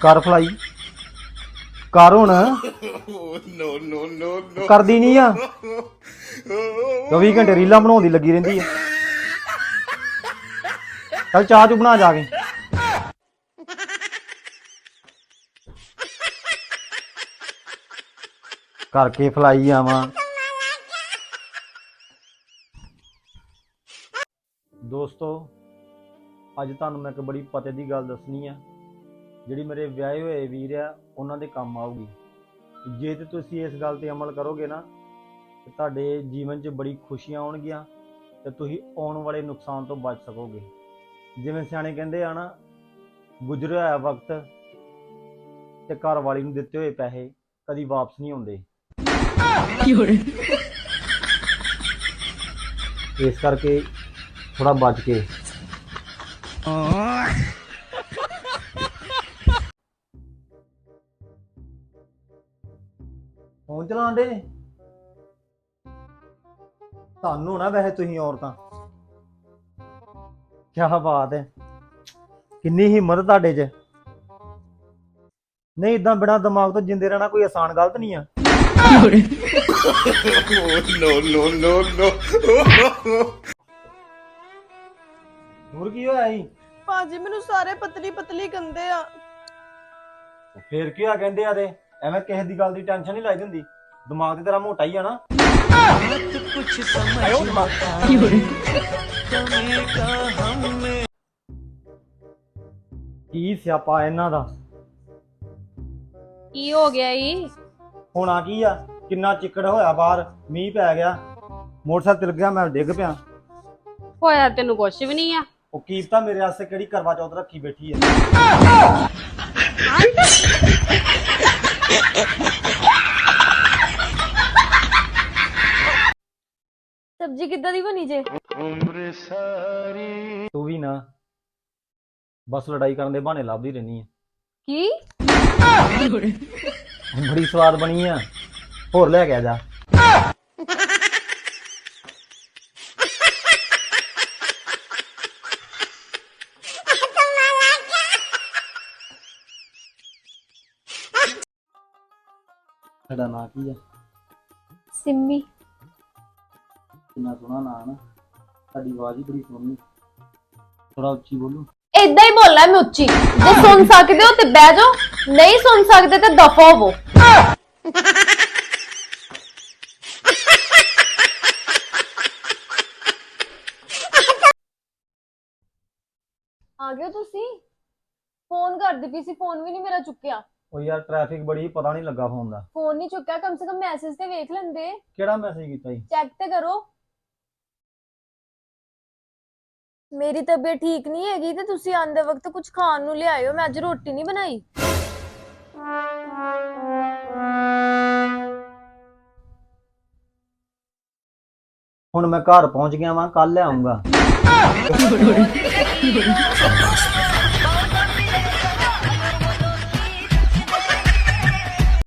ਕਰ ਫਲਾਈ। ਕਰ ਹੁਣ। No, no, no. ਕਰਦੀ ਨਹੀਂ ਆ। 24 ਘੰਟੇ ਰੀਲਾਂ ਬਣਾਉਂਦੀ ਲੱਗੀ ਰਹਿੰਦੀ ਆ। ਚੱਲ ਚਾਹ ਚੂ ਬਣਾ ਜਾ ਕੇ। ਕਰਕੇ ਫਲਾਈ ਆਵਾਂ। ਦੋਸਤੋ ਅੱਜ ਤੁਹਾਨੂੰ ਮੈਂ ਇੱਕ ਬੜੀ ਪਤੇ ਦੀ ਗੱਲ ਦੱਸਣੀ ਆ ਜਿਹੜੀ ਮੇਰੇ ਵਿਆਹੇ ਹੋਏ ਵੀਰ ਆ ਉਹਨਾਂ ਦੇ ਕੰਮ ਆਊਗੀ। ਜੇ ਤੇ ਤੁਸੀਂ ਇਸ ਗੱਲ ਤੇ ਅਮਲ ਕਰੋਗੇ ਨਾ ਤੇ ਤੁਹਾਡੇ ਜੀਵਨ 'ਚ ਬੜੀ ਖੁਸ਼ੀਆਂ ਆਉਣਗੀਆਂ ਤੇ ਤੁਸੀਂ ਆਉਣ ਵਾਲੇ ਨੁਕਸਾਨ ਤੋਂ ਬਚ ਸਕੋਗੇ। ਜਿਵੇਂ ਸਿਆਣੇ ਕਹਿੰਦੇ ਆ ਨਾ ਗੁਜ਼ਰਿਆ ਹੋਇਆ ਵਕਤ ਤੇ ਘਰ ਵਾਲੀ ਨੂੰ ਦਿੱਤੇ ਹੋਏ ਪੈਸੇ ਕਦੀ ਵਾਪਸ ਨਹੀਂ ਆਉਂਦੇ। ਇਸ ਕਰਕੇ ਥੋੜਾ ਬਚ ਕੇ ਫੋਨ ਚਲਾਉਂਦੇ ਨੇ ਤੁਹਾਨੂੰ ਨਾ ਵੈਸੇ ਤੁਸੀਂ ਔਰਤਾਂ ਕੀ ਬਾਤ ਹੈ ਕਿੰਨੀ ਹਿੰਮਤ ਤੁਹਾਡੇ 'ਚ ਨਹੀਂ ਇਦਾਂ ਬਿਨਾ ਦਿਮਾਗ ਤੋਂ ਜਿੰਦੇ ਰਹਿਣਾ ਕੋਈ ਆਸਾਨ ਗਲਤ ਨਹੀਂ ਆ Oh, no, no, no, no. ਹੋਰ ਕੀ ਹੋਇਆ ਜੀ ਭਾਜੀ ਮੈਨੂੰ ਸਾਰੇ ਪਤਲੀ ਪਤਲੀ ਗੰਦੇ ਆ। ਫੇਰ ਕੀ ਆ ਕਹਿੰਦੇ ਆ ਤੇ? ਐਵੇਂ ਕਿਸੇ ਦੀ ਗੱਲ ਦੀ ਟੈਨਸ਼ਨ ਨਹੀਂ ਲਾਈ ਹੁੰਦੀ ਦਿਮਾਗ ਤੇ ਤੇਰਾ ਮੋਟਾ ਹੀ ਆ ਨਾ। ਕੀ ਸਿਆਪਾ ਇਹਨਾਂ ਦਾ? ਕੀ ਹੋ ਗਿਆ ਈ? ਹੋਣਾ ਕੀ ਆ? ਕਿੰਨਾ ਚਿੱਕੜ ਹੋਇਆ ਬਾਹਰ? ਮੀਂਹ ਪੈ ਗਿਆ। ਮੋਟਰਸਾਈਕਲ ਤਿਲਕ ਗਿਆ ਮੈਂ ਡਿੱਗ ਪਿਆ। ਹੋਇਆ ਤੈਨੂੰ ਕੁਛ ਵੀ ਨਹੀਂ ਆ। ਉਹ ਕੀਪਤਾ ਮੇਰੇ ਵਾਸਤੇ ਕਿਹੜੀ ਕਰਵਾ ਚੌਥ ਰੱਖੀ ਬੈਠੀ ਹੈ? ਸਬਜ਼ੀ ਕਿੱਦਾਂ ਦੀ ਬਣੀ ਜੇ? ਤੂੰ ਵੀ ਨਾ ਬਸ ਲੜਾਈ ਕਰਨ ਦੇ ਬਹਾਨੇ ਲੱਭਦੀ ਰਹਿਣੀ ਹੈ ਕੀ? ਬੜੀ ਸਵਾਦ ਬਣੀ ਆ। ਹੋਰ ਲੈ ਕੇ ਆ ਜਾ। ਤੁਹਾਡਾ ਨਾਂ ਕੀ ਆ? ਸਿੰਮੀ। ਕਿੰਨਾ ਸੋਹਣਾ ਨਾਂ ਨਾ। ਤੁਹਾਡੀ ਆਵਾਜ਼ ਹੀ ਬੜੀ ਸੋਹਣੀ। ਥੋੜਾ ਉੱਚੀ ਬੋਲੋ। ਏਦਾਂ ਹੀ ਬੋਲਣਾ ਮੈਂ ਉੱਚੀ। ਜੇ ਸੁਣ ਸਕਦੇ ਹੋ ਤੇ ਬਹਿ ਜਾਓ। ਨਹੀਂ ਸੁਣ ਸਕਦੇ ਤੇ ਦਫਾ ਹੋਵੋ ਆ ਗਏ ਹੋ ਤੁਸੀਂ? ਫੋਨ ਕਰਦੀ ਪਈ ਸੀ ਫੋਨ ਵੀ ਨਹੀਂ ਮੇਰਾ ਚੁੱਕਿਆ। ਉਹ ਯਾਰ ਟ੍ਰੈਫਿਕ ਬੜੀ ਪਤਾ ਨਹੀਂ ਲੱਗਾ ਫੋਨ ਦਾ। ਫੋਨ ਨਹੀਂ ਚੁੱਕਿਆ ਕਮ ਸੇ ਕਮ ਮੈਸੇਜ ਤੇ ਵੇਖ ਲੈਂਦੇ। ਕਿਹੜਾ ਮੈਸੇਜ ਕੀਤਾ ਜੀ ਚੈੱਕ ਤੇ ਕਰੋ। ਮੇਰੀ ਤਬੀਅਤ ਠੀਕ ਨਹੀਂ ਹੈਗੀ ਤੇ ਤੁਸੀਂ ਆਂਦੇ ਵਕਤ ਕੁਝ ਖਾਣ ਨੂੰ ਲਿਆਇਓ ਮੈਂ ਅੱਜ ਰੋਟੀ ਨਹੀਂ ਬਣਾਈ। ਹੁਣ ਮੈਂ ਘਰ ਪਹੁੰਚ ਗਿਆ ਵਾਂ ਕੱਲ ਆਉਂਗਾ